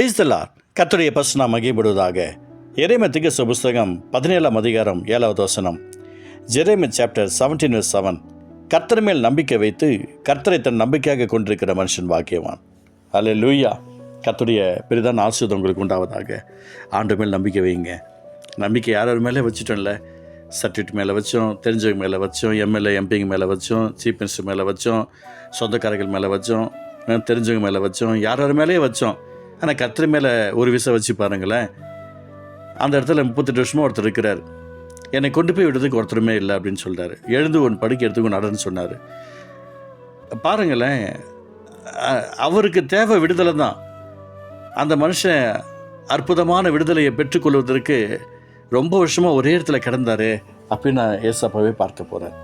Price தலார் கத்துடைய பசுனா மகிழ்படுவதாக இறைமத்திக புஸ்தகம் பதினேழாம் அதிகாரம் ஏழாவது வசனம். ஜெரேமி சாப்டர் செவன்டீன் செவன் கர்த்தர் மேல் நம்பிக்கை வைத்து கர்த்தரை தன் நம்பிக்கையாக கொண்டிருக்கிற மனுஷன் பாக்கியவான். அல்ல லூயா கர்த்தருடைய பெரிதான ஆசிரியர் உங்களுக்கு உண்டாவதாக. ஆண்டு மேல் நம்பிக்கை வைங்க நம்பிக்கை யார் யார் மேலே வச்சுட்டோம்ல? சர்டிஃபிகேட் மேலே வச்சோம் தெரிஞ்சவங்க மேலே வச்சோம் எம்எல்ஏ எம்பிங்க மேலே வச்சோம் சீஃப் மினிஸ்டர் மேலே வச்சோம் சொந்தக்காரர்கள் மேலே வச்சோம் தெரிஞ்சவங்க மேலே வச்சோம் யார் யார் மேலேயே வச்சோம். ஆனால் கத்திரி மேலே ஒரு விசை வச்சு பாருங்களேன். அந்த இடத்துல முப்பத்தெட்டு வருஷமாக ஒருத்தர் இருக்கிறார். என்னை கொண்டு போய் விடுறதுக்கு ஒருத்தருமே இல்லை அப்படின்னு சொல்கிறாரு எழுந்து ஒன்று படுக்க எடுத்துக்கோ நடன்னு சொன்னார். பாருங்களேன் அவருக்கு தேவை விடுதலை தான். அந்த மனுஷன் அற்புதமான விடுதலையை பெற்றுக்கொள்வதற்கு ரொம்ப வருஷமாக ஒரே இடத்துல கிடந்தாரு அப்படின்னு நான் ஏசப்பாவே பார்க்க போகிறேன்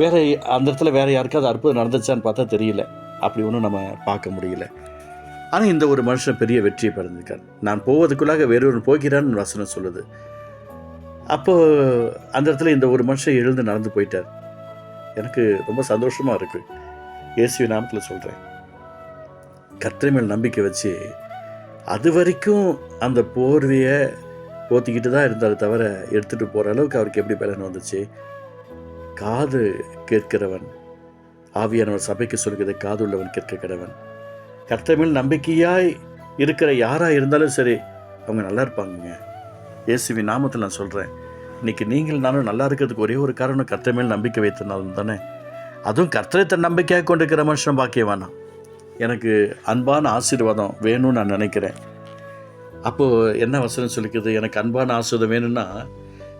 வேற அந்த இடத்துல வேறு யாருக்காவது அற்புதம் நடந்துச்சான்னு பார்த்தா தெரியல. அப்படி ஒன்றும் நம்ம பார்க்க முடியல. ஆனால் இந்த ஒரு மனுஷன் பெரிய வெற்றியை பிறந்திருக்கார். நான் போவதுக்குள்ளாக வேறொரு போகிறான்னு வசனம் சொல்லுது. அப்போ அந்த இடத்துல இந்த ஒரு மனுஷன் எழுந்து நடந்து போயிட்டார். எனக்கு ரொம்ப சந்தோஷமாக இருக்கு. இயேசுவி நாமத்தில் சொல்கிறேன் கற்றை மேல் நம்பிக்கை வச்சு அது வரைக்கும் அந்த போர்வையை போத்திக்கிட்டு தான் இருந்தார் தவிர எடுத்துகிட்டு போகிற அளவுக்கு அவருக்கு எப்படி பலன் வந்துச்சு? காது கேட்கிறவன் ஆவியானவர் சபைக்கு சொல்கிறதை காது உள்ளவன் கேட்க கிடவன். கர்த்தமேல் நம்பிக்கையாய் இருக்கிற யாராக இருந்தாலும் சரி அவங்க நல்லா இருப்பாங்கங்க. இயேசுவி நாமத்தில் நான் சொல்கிறேன் இன்னைக்கு நீங்கள் நானும் நல்லா இருக்கிறதுக்கு ஒரே ஒரு காரணம் கர்த்தமேல் நம்பிக்கை வைத்தனாலும் தானே. அதுவும் கர்த்தரை தன் நம்பிக்கையாக கொண்டிருக்கிற மனுஷன் பாக்கியவானா? எனக்கு அன்பான ஆசீர்வாதம் வேணும்னு நான் நினைக்கிறேன். அப்போது என்ன வசனம் சொல்லிக்கிறது எனக்கு அன்பான ஆசீர்வாதம் வேணும்னா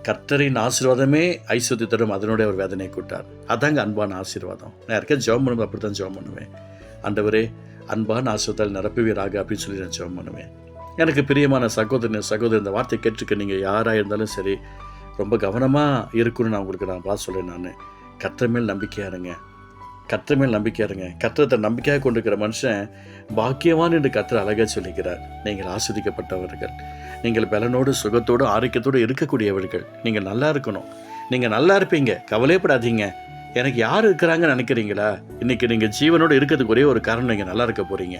கர்த்தரின் ஆசீர்வாதமே ஐஸ்வர்யத்தை தரும் அதனுடைய ஒரு வேதனையை கூட்டார். அதாங்க அன்பான ஆசீர்வாதம். நான் இருக்க ஜெபம் பண்ணுவேன் அப்படி தான் ஜெபம் பண்ணுவேன். ஆண்டவரே அன்பான ஆசிரியத்தால் நிரப்புவீராக அப்படின்னு சொல்லி நான் ஜெபம் பண்ணுவேன். எனக்கு பிரியமான சகோதரன் சகோதரன் இந்த வார்த்தை கேட்டிருக்க நீங்கள் யாராக இருந்தாலும் சரி ரொம்ப கவனமாக இருக்குன்னு நான் உங்களுக்கு நான் பார்த்து சொல்கிறேன் நான். கத்திர மேல் நம்பிக்கையாக இருங்க. கர்த்தர் மேல் நம்பிக்கையாக இருங்க. கத்திரத்தை நம்பிக்கையாக கொண்டிருக்கிற மனுஷன் பாக்கியவான் என்று கத்திர அழகாக சொல்லிக்கிறார். நீங்கள் ஆஸ்வதிக்கப்பட்டவர்கள் நீங்கள் பலனோடு சுகத்தோடு ஆரோக்கியத்தோடு இருக்கக்கூடியவர்கள். நீங்கள் நல்லா இருக்கணும். நீங்கள் நல்லா இருப்பீங்க. கவலைப்படாதீங்க எனக்கு யார் இருக்கிறாங்கன்னு நினைக்கிறீங்களா? இன்றைக்கி நீங்கள் ஜீவனோடு இருக்கிறதுக்கு ஒரே ஒரு காரணம் நீங்கள் நல்லா இருக்க போகிறீங்க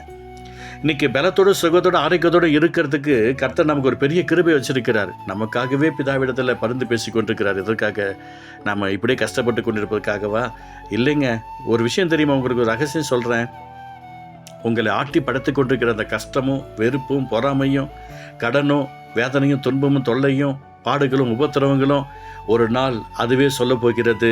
இன்றைக்கி பலத்தோடு சுகத்தோடு ஆரோக்கியத்தோடு இருக்கிறதுக்கு கர்த்தர் நமக்கு ஒரு பெரிய கிருபை வச்சுருக்கிறார். நமக்காகவே பிதாவிடத்தில் பருந்து பேசி கொண்டிருக்கிறார். இதற்காக நம்ம இப்படியே கஷ்டப்பட்டு கொண்டிருப்பதற்காகவா? இல்லைங்க. ஒரு விஷயம் தெரியுமா? உங்களுக்கு ஒரு ரகசியம் சொல்கிறேன் உங்களை ஆட்டி படுத்து கொண்டிருக்கிற அந்த கஷ்டமும் வெறுப்பும் பொறாமையும் கடனும் வேதனையும் துன்பமும் தொல்லையும் பாடுகளும் உபத்திரவங்களும் ஒரு நாள் அதுவே சொல்ல போகிறது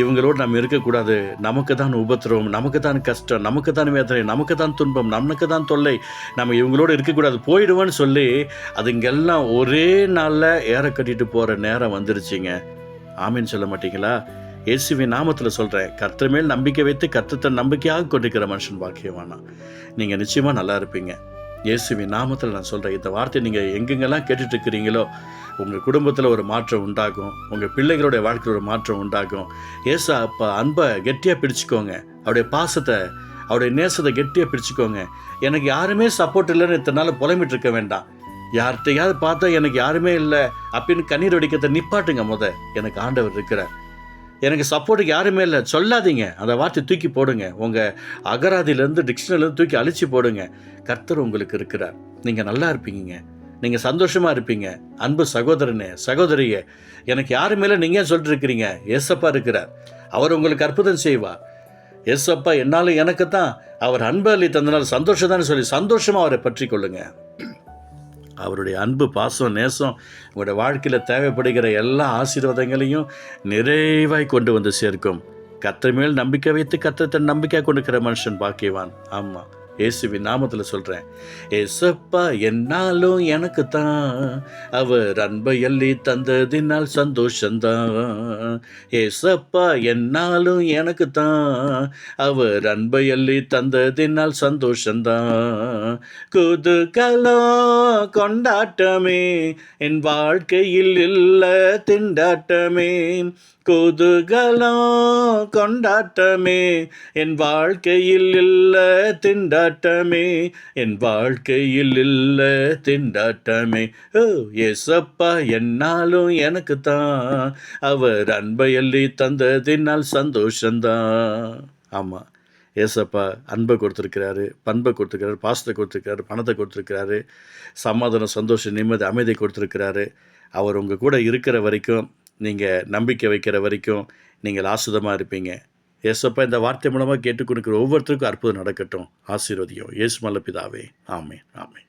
இவங்களோடு நம்ம இருக்கக்கூடாது. நமக்கு தான் உபத்திரவம் நமக்கு தான் கஷ்டம் நமக்கு தான் வேதனை நமக்கு தான் துன்பம் நமக்கு தான் தொல்லை. நம்ம இவங்களோடு இருக்கக்கூடாது. போயிடுவோன்னு சொல்லி அதுங்கெல்லாம் ஒரே நாளில் ஏற கட்டிட்டு போகிற நேரம் வந்துருச்சுங்க. ஆமின்னு சொல்ல மாட்டீங்களா? இயேசுவின் நாமத்தில் சொல்கிறேன் கர்த்தர் மேல் நம்பிக்கை வைத்து கர்த்தத்தை நம்பிக்கையாக கொண்டிருக்கிற மனுஷன் பாக்கியவானா? நீங்கள் நிச்சயமாக நல்லா இருப்பீங்க. இயேசுவின் நாமத்தில் நான் சொல்கிறேன் இந்த வார்த்தை நீங்கள் எங்கெங்கெல்லாம் கேட்டுட்ருக்கிறீங்களோ உங்கள் குடும்பத்தில் ஒரு மாற்றம் உண்டாகும். உங்கள் பிள்ளைகளுடைய வாழ்க்கையில் ஒரு மாற்றம் உண்டாகும். ஏசா அப்போ அன்பை கெட்டியாக பிடிச்சிக்கோங்க அவருடைய பாசத்தை அவருடைய நேசத்தை கெட்டியாக பிடிச்சிக்கோங்க எனக்கு யாருமே சப்போர்ட் இல்லைன்னு இத்தனை நாள் புலம்பிட்டு இருக்க வேண்டாம். யார்கிட்டையாவது பார்த்தா எனக்கு யாருமே இல்லை அப்படின்னு கண்ணீர் வடிக்கிறத நிப்பாட்டுங்க முத. எனக்கு ஆண்டவர் இருக்கிறார். எனக்கு சப்போர்ட்டுக்கு யாருமே இல்லை. சொல்லாதீங்க. அந்த வார்த்தை தூக்கி போடுங்க. உங்கள் அகராதியிலேருந்து டிக்ஷனரிலேருந்து தூக்கி அழிச்சு போடுங்க. கர்த்தர் உங்களுக்கு இருக்கிறார். நீங்கள் நல்லா இருப்பீங்க நீங்கள் சந்தோஷமாக இருப்பீங்க. அன்பு சகோதரனே சகோதரியே எனக்கு யாரு மேலே நீங்கள் சொல்லிட்டு இருக்கிறீங்க ஏசப்பா இருக்கிறார். அவர் உங்களுக்கு அற்புதம் செய்வார் ஏசப்பா என்னால் எனக்கு தான் அவர் அன்பு அள்ளி தந்தனால் சந்தோஷம் தான் சொல்லி சந்தோஷமாக அவரை பற்றி கொள்ளுங்க அவருடைய அன்பு பாசம் நேசம் உங்களுடைய வாழ்க்கையில் தேவைப்படுகிற எல்லா ஆசீர்வாதங்களையும் நிறைவாய் கொண்டு வந்து சேர்க்கும். கர்த்தர் மேல் நம்பிக்கை வைத்து கத்தத்தை தன் நம்பிக்கையாக மனுஷன் பாக்கியவான். ஆமாம் இயேசுவின் நாமத்தில் சொல்கிறேன் ஏசப்பா என்னாலும் எனக்கு தான் அவர் அன்பை அள்ளி தந்ததினால் சந்தோஷந்தான். ஏசப்பா என்னாலும் எனக்கு தான் அவர் அன்பை அள்ளி தந்ததினால் சந்தோஷந்தான். குதுகலோ கொண்டாட்டமே என் வாழ்க்கையில் இல்லை திண்டாட்டமே. குதுகலோ கொண்டாட்டமே என் வாழ்க்கையில் இல்லை திண்டாட்டமே என் வாழ்க்கையில் இல்லை திண்டாட்டமே. ஓ எசப்பா என்னாலும் எனக்கு தான் அவர் அன்பை அள்ளி தந்ததினால் சந்தோஷந்தான். ஆமாம் ஏசப்பா அன்பை கொடுத்துருக்கிறாரு பண்பை கொடுத்துருக்கிறாரு பாசத்தை கொடுத்துருக்கிறாரு பணத்தை கொடுத்துருக்கிறாரு சமாதானம் சந்தோஷம் நிம்மதி அமைதி கொடுத்துருக்கிறாரு. அவர் உங்கள் கூட இருக்கிற வரைக்கும் நீங்கள் நம்பிக்கை வைக்கிற வரைக்கும் நீங்கள் ஆசுதமாக இருப்பீங்க. ஏசப்பா இந்த வார்த்தை மூலமாக கேட்டுக்கொடுக்கிற ஒவ்வொருத்தருக்கும் அற்புதம் நடக்கட்டும். ஆசீர்வதியும் இயேசு மல்ல பிதாவே. ஆமே ஆமே